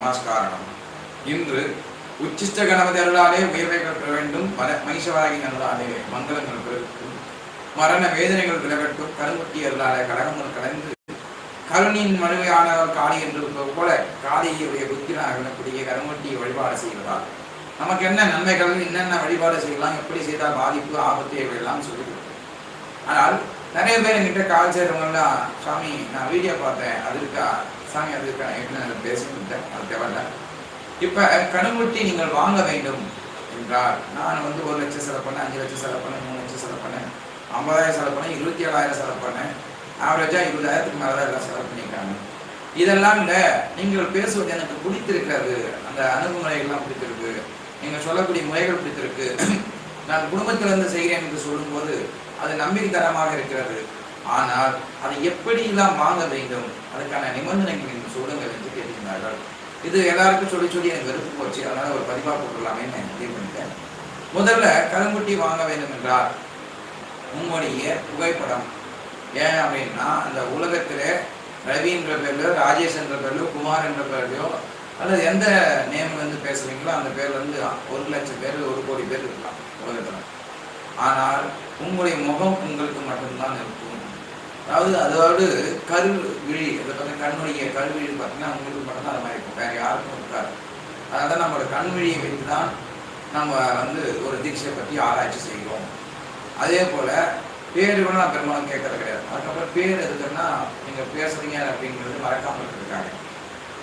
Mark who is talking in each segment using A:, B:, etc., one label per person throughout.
A: நமஸ்காரம் இன்று உச்சிஷ்ட கணபதி அருளாலே உயர்வை பெற வேண்டும் மர மகிஷவாகி அருளாலே மங்களங்கள் பிறக்கும். மரண வேதனைகள் விலகட்டும் கருங்குட்டி அருளாலே கடகங்கள் கலந்து கருணின் மனுவையானவர் காளி என்று போல காளியுடைய புத்தினாக விடக்கூடிய கருங்குட்டியை வழிபாடு செய்வதால் நமக்கு என்ன நன்மைகள் என்னென்ன வழிபாடு செய்யலாம் எப்படி செய்தால் பாதிப்பு ஆபத்து இவையெல்லாம் சொல்லி ஆனால் நிறைய பேர் என்கிட்ட கால் செய்கிறவங்கலாம் சாமி நான் வீடியோ பார்த்தேன் அது இருக்கா? சாமி அது என்ன பேசணும் அது தேவையில்ல. இப்போ கணுமுட்டி நீங்கள் வாங்க வேண்டும் என்றால் நான் வந்து ஒரு லட்சம் செலவு பண்ணேன் அஞ்சு லட்சம் செலவு பண்ணேன் மூணு லட்சம் செலவு பண்ணேன் ஐம்பதாயிரம் செலவு பண்ணேன் இருபத்தி ஏழாயிரம் செலவு பண்ணேன். ஆவரேஜாக இருபதாயிரத்துக்கு மேலே தான் எல்லாம் செலவு பண்ணியிருக்காங்க. இதெல்லாம் இல்லை. நீங்கள் பேசுவது எனக்கு பிடித்திருக்கிறது. அந்த அணுகுமுறைகள்லாம் பிடித்திருக்கு. நீங்கள் சொல்லக்கூடிய முறைகள் பிடித்திருக்கு. நான் குடும்பத்திலிருந்து செய்கிறேன் என்று சொல்லும்போது அது நம்பிக்கை தரமாக இருக்கிறது. ஆனால் அதை எப்படியெல்லாம் வாங்க வேண்டும்? அதுக்கான நிபந்தனைகள் என்று சொல்லுங்கள் என்று கேட்டிருந்தார்கள். இது எல்லாருக்கும் சொல்லி சொல்லி எனக்கு வெறுப்பு போச்சு. அதனால ஒரு பதிவாக போட்டுடலாமே நான் முடிவு பண்ணிட்டேன். முதல்ல கருங்குட்டி வாங்க வேண்டும் என்றால் உங்களுடைய புகைப்படம். ஏன் அப்படின்னா அந்த உலகத்தில் ரவி என்ற பேர்லையோ ராஜேஷ் என்ற பேர்லையோ குமார் என்ற பேர்லையோ அல்லது எந்த நேம்ல இருந்து பேசுறீங்களோ அந்த பேர்ல இருந்து ஒரு லட்சம் பேர் ஒரு கோடி பேர் இருக்கலாம் உலகத்தில். ஆனால் உங்களுடைய முகம் உங்களுக்கு மட்டும்தான் இருக்கும். அதாவது அதாவது கரு விழி அதை பார்த்தா கண்ணுடைய கருவிழி பார்த்தீங்கன்னா உங்களுக்கு மட்டும்தான் அது மாதிரி இருக்கும். வேறு யாருக்கும் இருக்காது. அதனால தான் நம்மளோட கண்விழியை வைத்து தான் நம்ம வந்து ஒரு தீட்சையை பற்றி ஆராய்ச்சி செய்கிறோம். அதே போல் பேர் கூட நான் பெரும்பாலும் கேட்கறது கிடையாது. அதுக்கப்புறம் பேர் எதுக்குன்னா நீங்கள் பேசுறீங்க அப்படிங்கிறது மறக்காமல் இருக்காங்க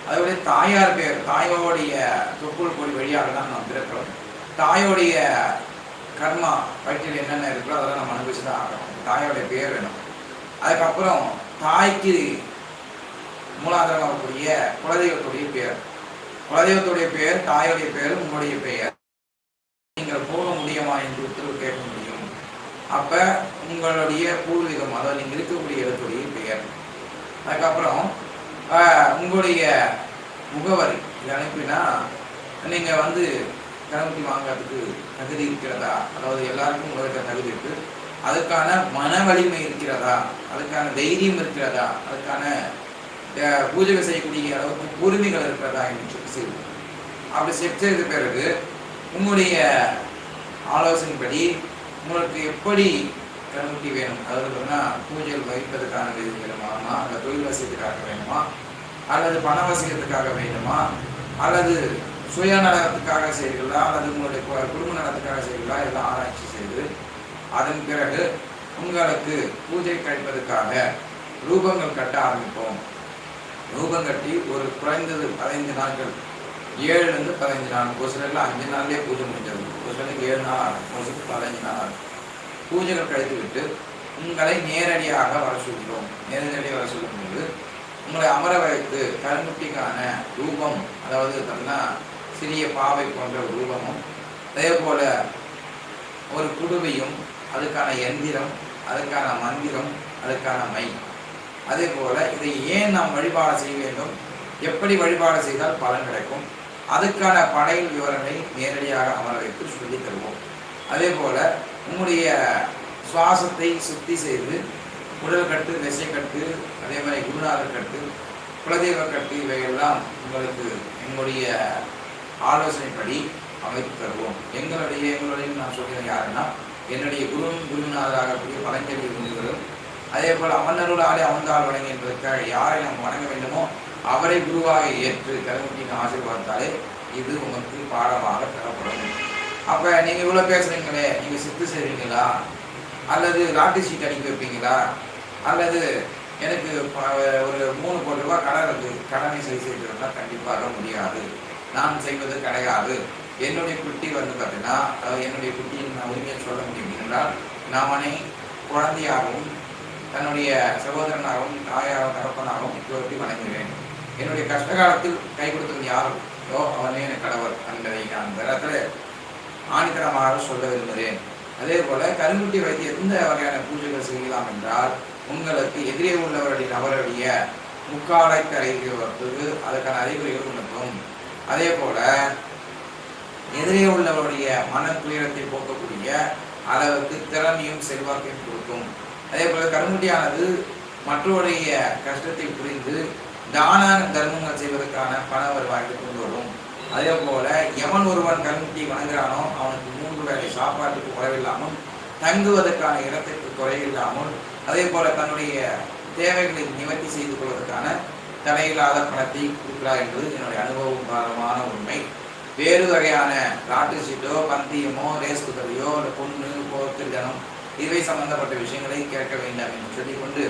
A: அதோட தாயார் பேர் தாயோடைய தொப்புள் கொடி வழியாக தான் நாம் பிறக்கிறோம். தாயோடைய கர்மா வயிற்றில் என்னென்ன இருக்கோ அதெல்லாம் நம்ம அனுபவிச்சு தான் ஆகணும். தாயோடைய பேர் வேணும். அதுக்கப்புறம் தாய்க்கு மூலாதாரம் வரக்கூடிய குலதெய்வத்துடைய பெயர். குலதெய்வத்துடைய பெயர் தாயுடைய பெயர் உங்களுடைய பெயர். நீங்கள் போக முடியுமா என்று உத்தரவு கேட்க முடியும். அப்ப உங்களுடைய பூர்வீகம் அதாவது நீங்க இருக்கக்கூடிய இடத்துடைய பெயர். அதுக்கப்புறம் ஆஹ், உங்களுடைய முகவரி. இது அனுப்பினா நீங்க வந்து கணபதி வாங்குறதுக்கு தகுதி இருக்கிறதா? அதாவது எல்லாருக்கும் உங்களுக்கு தகுதி இருக்கு. அதுக்கான மன வலிமை இருக்கிறதா? அதுக்கான தைரியம் இருக்கிறதா? அதுக்கான பூஜைகள் செய்யக்கூடிய அளவுக்கு உரிமைகள் இருக்கிறதா என்று சொல்லி செய்வோம். அப்படி செக் செய்த பிறகு உங்களுடைய ஆலோசனைப்படி உங்களுக்கு எப்படி கண்ணுட்டி வேணும்? அதாவது பூஜைகள் வைப்பதற்கான இது வேணுமா? அல்லது தொழில் வசதிக்காக வேணுமா? அல்லது பண வசதிக்காக வேண்டுமா? அல்லது சுய நலத்துக்காக செய்கிறீர்களா அல்லது உங்களுடைய குடும்ப நலத்துக்காக செய்கிறீர்களா எல்லாம் ஆராய்ச்சி செய்து அதன் பிறகு உங்களுக்கு பூஜை கழிப்பதற்காக ரூபங்கள் கட்ட ஆரம்பிப்போம். ரூபம் கட்டி ஒரு குறைந்தது பதினைந்து நாட்கள் ஏழுலேருந்து பதினஞ்சு நாள் ஒரு சிலர்லாம் அஞ்சு நாள்லேயே பூஜை முடிஞ்சது ஒரு சிலருக்கு ஏழு நாள் ஆகும் ஒரு சிலருக்கு பதினஞ்சு நாள் ஆகும். பூஜைகள் கழித்து விட்டு உங்களை நேரடியாக வர சொல்கிறோம். நேரடியாக வர சொல்லும்போது உங்களை அமர வைத்து கருங்குட்டிக்கான ரூபம் அதாவது பார்த்தீங்கன்னா சிறிய பாவை போன்ற ஒரு ரூபமும் அதே போல ஒரு குடுவையும் அதுக்கான எந்திரம் அதுக்கான மந்திரம் அதுக்கான மை. அதே போல் இதை ஏன் நாம் வழிபாடு செய்ய வேண்டும்? எப்படி வழிபாடு செய்தால் பலன் கிடைக்கும்? அதுக்கான படையல் விவரங்களை நேரடியாக அமர வைத்து சொல்லி தருவோம். அதே போல் உங்களுடைய சுவாசத்தை சுத்தி செய்து உடல் கட்டு திசை கட்டு அதே மாதிரி குருநாதர் கட்டு குலதெய்வ கட்டு இவையெல்லாம் உங்களுக்கு எங்களுடைய ஆலோசனைப்படி அமைத்து தருவோம். எங்களுடைய எங்களுடைய நான் சொல்கிறேன் யாருன்னா என்னுடைய குரு குருநாதராகக்கூடிய பழஞ்செல்வி முனிவரும் அதே போல் அமர்நருள் ஆடி அமர்ந்தால் வணங்கி என்பதற்காக யாரை நாம் வணங்க வேண்டுமோ அவரை குருவாக ஏற்று கருமுட்டின் ஆசீர்வாதத்தாலே இது உங்களுக்கு பாடமாக தரப்படும் அப்போ நீங்கள் இவ்வளோ பேசுகிறீங்களே நீங்கள் சித்து செய்வீங்களா அல்லது லாட்டரி சீட் அடிக்க வைப்பீங்களா? அல்லது எனக்கு ஒரு மூணு கோடி ரூபா கடன் இருக்குது கடனை சரி செய்திருந்தா கண்டிப்பாக முடியாது. நான் செய்வது கிடையாது. என்னுடைய குட்டி வந்து பார்த்தீங்கன்னா என்னுடைய குட்டியின் நான் உரிமையை சொல்ல முடியும். என்றால் நானே குழந்தையாகவும் தன்னுடைய சகோதரனாகவும் தாயாகவும் தகப்பனாகவும் இப்போதைக்கு வணங்குவேன் என்னுடைய கஷ்ட காலத்தில் கை கொடுத்தது யாரோ அவனே எனக்கு கடவர் என்பதை நான் இந்த இடத்துல ஆணித்தரமாக சொல்ல விரும்புகிறேன். அதே போல கருங்குட்டி வைத்து எந்த வகையான பூஜைகள் செய்யலாம் என்றால் உங்களுக்கு எதிரே உள்ளவருடைய நபருடைய முக்காலை அறிவிப்பதற்கு அதற்கான அறிகுறிகள் உணர்த்தும் அதே போல எதிரே உள்ளவருடைய மன துயரத்தை போக்கக்கூடிய அளவுக்கு திறமையும் செல்வாக்கையும் கொடுக்கும். அதே போல கருமுடியானது மற்றவருடைய கஷ்டத்தை புரிந்து தான தர்மங்கள் செய்வதற்கான பண வருவாய்க்கு கொண்டு வரும். அதே போல எவன் ஒருவன் கருமுட்டி வணங்குறானோ அவனுக்கு மூன்று வேலை சாப்பாட்டுக்கு குறைவில்லாமல் தங்குவதற்கான இடத்திற்கு குறையில்லாமல் அதே போல தன்னுடைய தேவைகளை நிவர்த்தி செய்து கொள்வதற்கான தடையில்லாத பணத்தை கொடுக்கிறார் என்பது என்னுடைய அனுபவம் காரணமான உண்மை. வேறு வகையான லாட்டு சீட்டோ பந்தயமோ ரேஸ் குதிரையோ இல்லை பொண்ணு போர்த்திருஜனம் இவை சம்பந்தப்பட்ட விஷயங்களை கேட்க வேண்டாம் என்று சொல்லிக்கொண்டு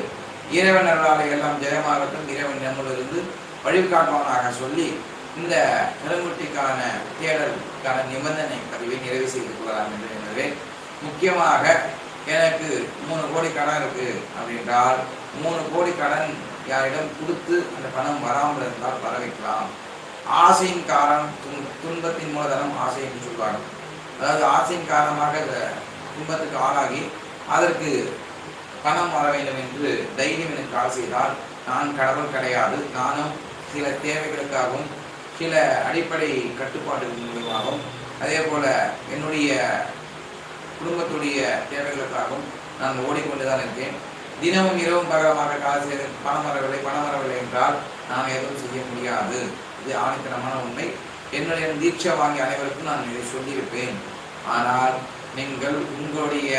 A: இறைவன் அருளாலை எல்லாம் ஜெயமாகட்டும் இறைவன் நம்மளிருந்து வழிகாட்டுவானாக சொல்லி இந்த நிலமுட்டிக்கான தேடலுக்கான நிபந்தனை பதிவை நிறைவு செய்து கொள்ளலாம் என்று எனவே முக்கியமாக எனக்கு மூணு கோடி கடன் இருக்கு அப்படின்றால் மூணு கோடி கடன் யாரிடம் கொடுத்து அந்த பணம் வராமல் இருந்தால் வர வைக்கலாம். ஆசையின் காரணம் துன் துன்பத்தின் மூலதனம் ஆசை என்று சொல்வார்கள். அதாவது ஆசையின் காரணமாக துன்பத்துக்கு ஆளாகி அதற்கு பணம் வர வேண்டும் என்று தைரியம் எனக்கு கால் செய்தால் நான் கடவுள் கிடையாது. நானும் சில தேவைகளுக்காகவும் சில அடிப்படை கட்டுப்பாடுகள் மூலமாகவும் அதே போல என்னுடைய குடும்பத்துடைய தேவைகளுக்காகவும் நான் ஓடிக்கொண்டுதான் இருக்கேன். தினமும் இரவும் பகலமாக காசு பணம் வரவில்லை பணம் வரவில்லை என்றால் நான் எதுவும் செய்ய முடியாது. இது ஆணித்தனமான உண்மை. என்னுடைய தீட்சை வாங்கிய அனைவருக்கும் நான் இதை சொல்லியிருப்பேன். ஆனால் நீங்கள் உங்களுடைய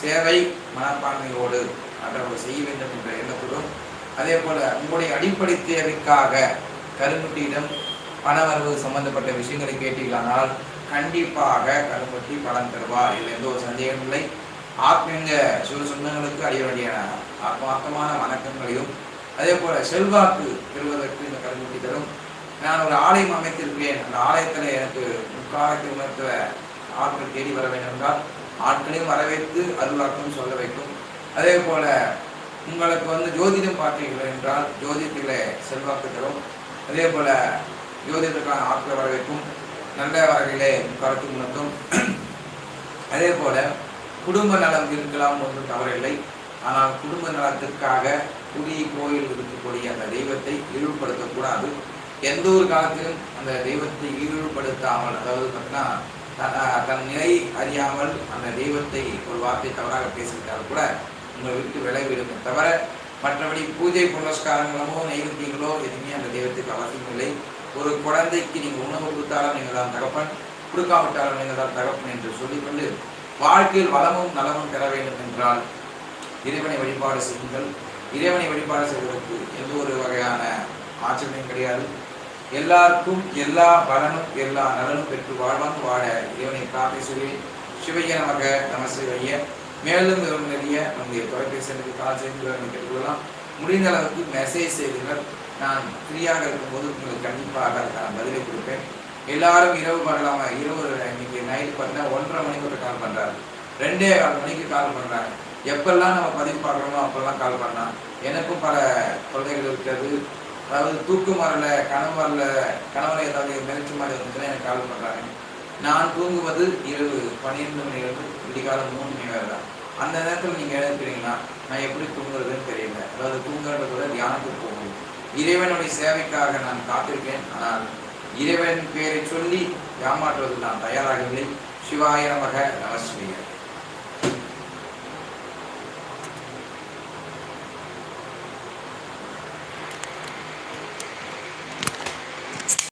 A: சேவை மனப்பான்மையோடு மற்றவர்கள் செய்ய வேண்டும் என்ற எண்ணத்துடன் அதே போல உங்களுடைய அடிப்படை தேவைக்காக கருங்குட்டியிடம் பணவரவு சம்பந்தப்பட்ட விஷயங்களை கேட்டீர்களானால் கண்டிப்பாக கருமுட்டி பலன் தருவார் இதில் எந்த ஒரு சந்தேகமும் இல்லை. ஆத்மீக சிவ சொந்தங்களுக்கு அடைய ஆத்மார்த்தமான வணக்கங்களையும் அதே போல செல்வாக்கு பெறுவதற்கு இந்த கருமுட்டி தரும். நான் ஒரு ஆலயம் அமைத்திருக்கிறேன். அந்த ஆலயத்தில் எனக்கு முக்காலத்தை உணர்த்த ஆட்கள் தேடி வர வேண்டும் என்றால் ஆட்களையும் வரவேற்று அருளாக்கம் சொல்ல வைக்கும் அதே போல உங்களுக்கு வந்து ஜோதிடம் பார்த்தீர்கள் என்றால் ஜோதிடத்தில் செல்வாக்கு தரும். அதே போல ஜோதிடத்துக்கான ஆட்களை வரவேற்கும். நல்ல வகையிலே கருத்து உணர்த்தும் அதே போல குடும்ப நலம் இருக்கலாம் ஒன்றும் தவறில்லை. ஆனால் குடும்ப நலத்திற்காக குடி கோயில் இருக்கக்கூடிய அந்த தெய்வத்தை இழிவுபடுத்தக்கூடாது. எந்த ஒரு காலத்திலும் அந்த தெய்வத்தை ஈடுபடுத்தாமல் அதாவது பார்த்தீங்கன்னா தன் தன் நிலை அறியாமல் அந்த தெய்வத்தை ஒரு வார்த்தை தவறாக பேசிவிட்டால் கூட உங்களை விட்டு விளைவிடுமே தவிர மற்றபடி பூஜை புனஸ்காரங்களோ நைவேத்தியங்களோ எதுவுமே அந்த தெய்வத்துக்கு அவசியம் இல்லை. ஒரு குழந்தைக்கு நீங்கள் உணவு கொடுத்தாலும் நீங்கள் தான் தகப்பன் கொடுக்காவிட்டாலும் நீங்கள் தான் தகப்பன் என்று சொல்லிக்கொண்டு வாழ்க்கையில் வளமும் நலமும் பெற வேண்டும் என்றால் இறைவனை வழிபாடு செய்யுங்கள். இறைவனை வழிபாடு செய்வதற்கு எந்த ஒரு வகையான ஆச்சரியமும் கிடையாது. எல்லாருக்கும் எல்லா பலனும் எல்லா நலனும் பெற்று வாழ்வான் வாழ இறைவனை பிரார்த்தை சொல்லி சிவைய நமக நம சிவைய மேலும் விவரம் நிறைய நம்முடைய தொலைபேசி எனக்கு கால் செய்து விவரம் கேட்டுக்கொள்ளலாம் முடிந்த அளவுக்கு மெசேஜ் செய்துங்கள். நான் ஃப்ரீயாக இருக்கும்போது உங்களுக்கு கண்டிப்பாக நான் பதிலை கொடுப்பேன். எல்லாரும் இரவு பண்ணலாமா? இரவு இன்னைக்கு நைட்டு பார்த்தீங்கன்னா ஒன்றரை மணிக்கு ஒரு கால் பண்ணுறாரு ரெண்டே கால் மணிக்கு கால் பண்ணுறாங்க எப்பெல்லாம் நம்ம பதிவு பார்க்குறோமோ அப்பெல்லாம் கால் பண்ணலாம். எனக்கும் பல குழந்தைகள் இருக்கிறது. அதாவது தூக்கம் வரல கனவு வரல கணவரை ஏதாவது மிரட்சி மாதிரி வந்துச்சுன்னா எனக்கு கால் பண்ணுறாங்க நான் தூங்குவது இரவு பன்னிரெண்டு மணிலிருந்து விடிகாலம் மூணு மணி வரை தான். அந்த நேரத்தில் நீங்கள் எழுதுறீங்கன்னா நான் எப்படி தூங்குறதுன்னு தெரியல. அதாவது தூங்குறது கூட தியானத்துக்கு போகணும் இறைவனுடைய சேவைக்காக நான் காத்திருக்கேன். ஆனால் இறைவன் பேரை சொல்லி ஏமாற்றுவதில் நான் தயாராகவில்லை. சிவாய நமக நமஸ்வீகர்